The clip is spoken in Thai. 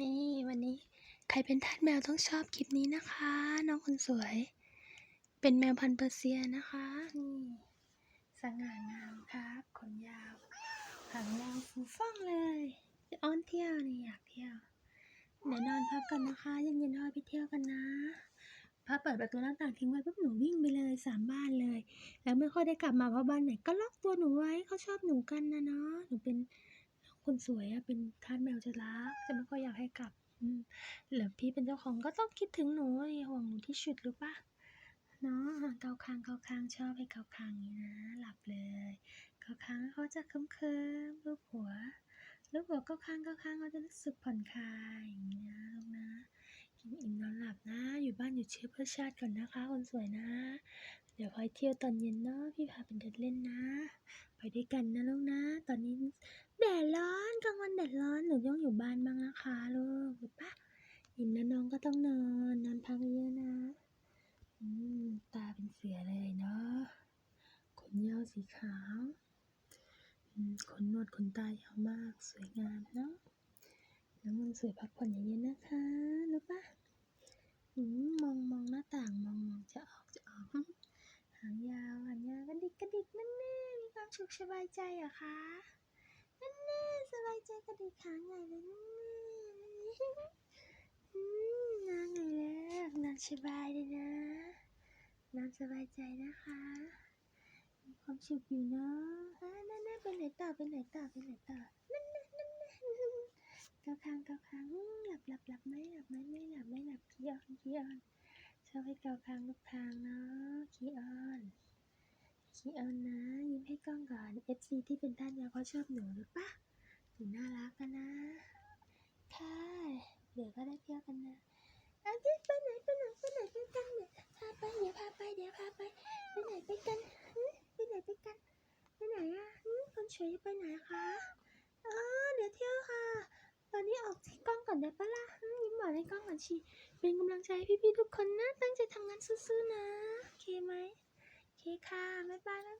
นี่วันนี้ใครเป็นทาสแมวต้องชอบคลิปนี้นะคะ น้องคนสวย เป็นแมวพันธุ์เปอร์เซียนะคะนี่สง่างามครับขนยาวหางยาวฟูฟ่องเลยจะอ้อนเที่ยวนี่อยากเที่ยวเดี๋ยวนอนพักกันนะคะเย็นๆพาไปเที่ยวกันนะพอเปิดประตูหน้าต่างทิ้งไว้ปุ๊บหนูวิ่งไปเลยสามบ้านเลย แล้วไม่ค่อยได้กลับมาเพราะบ้านไหนก็ล็อกตัวหนูไว้เขาชอบหนูกันนะเนาะหนูเป็น คนสวยอะเป็นทาสแมวจะรักจะไม่ค่อยอยากให้กลับหรือพี่เป็นเจ้าของก็ต้องคิดถึงหนูห่วงหนูที่สุดหรือปะเนาะเกาคางเกาคางชอบให้เกาคางอย่างนี้นะ หลับเลยเกาคางเขาจะเคิมเคิมรูปหัวรูปหัวเกาคางเกาคางเขาจะรู้สึกผ่อนคลายอย่างนี้นะลูกนะกินอิ่มนอนหลับนะู่เชื้อเพื่อชาติก่อนนะคะ คนสวยนะ เดี๋ยวคอยเที่ยวตอนเย็นเนาะพี่พาไปเดินเล่นนะ ไปด้วยกันนะลูกนะ ตอนนี้แดดร้อนกลางวันแดดร้อนหนูต้องอยู่บ้านบ้างนะคะลูกหรือปะอิ่มแล้วน้องก็ต้องนอนนอนพักเยอะนะอืมตาเป็นเสือเลยเนาะขนยาวสีขาวอืมขนนวดขนตายาวมากสวยงามเนาะน้องมันสวยพักผ่อนเยอะๆนะคะรู้ปะอืม สุขสบายใจเหรอคะนั่นแน่สบายใจกระดิกหางใหญ่เลยนั่นแน่นอนไงแล้วนอนสบายเลยนะนอนสบายใจนะคะ มีความสุขอยู่เนาะอ่านั่นน่ะไปไหนต่อไปไหนต่อไปไหนต่อนั่นน่นั่นน่เกาคางเกาคางหลับหลับหลับไหมหลับไหมไม่หลับไม่หลับขี้ออนขี้ออนชอบให้เกาคางทุกทางเนาะขี้ออนขี้ออนนะ ให้กล้องก่อน FC ที่เป็นท่านยาเขาชอบหนูหรือปะหนูน่ารักกันนะ ค่ะ เดี๋ยวก็ได้เที่ยวกันนะเอาดิไปไหนไปไหนไปไหนไปกันเนี่ยพาไปเดี๋ยวพาไปเดี๋ยวพาไปไปไหนไปกันไปไหนไปกันไปไหนอะคนสวยจะไปไหนคะเออเดี๋ยวเที่ยวค่ะ ตอนนี้ออกที่กล้องก่อนได้ปะล่ะยิ้มหวานให้กล้องก่อนชีเป็นกำลังใจพี่ๆทุกคนนะตั้งใจทำงานสู้ๆนะโอเคไหมโอเคค่ะบ๊ายบาย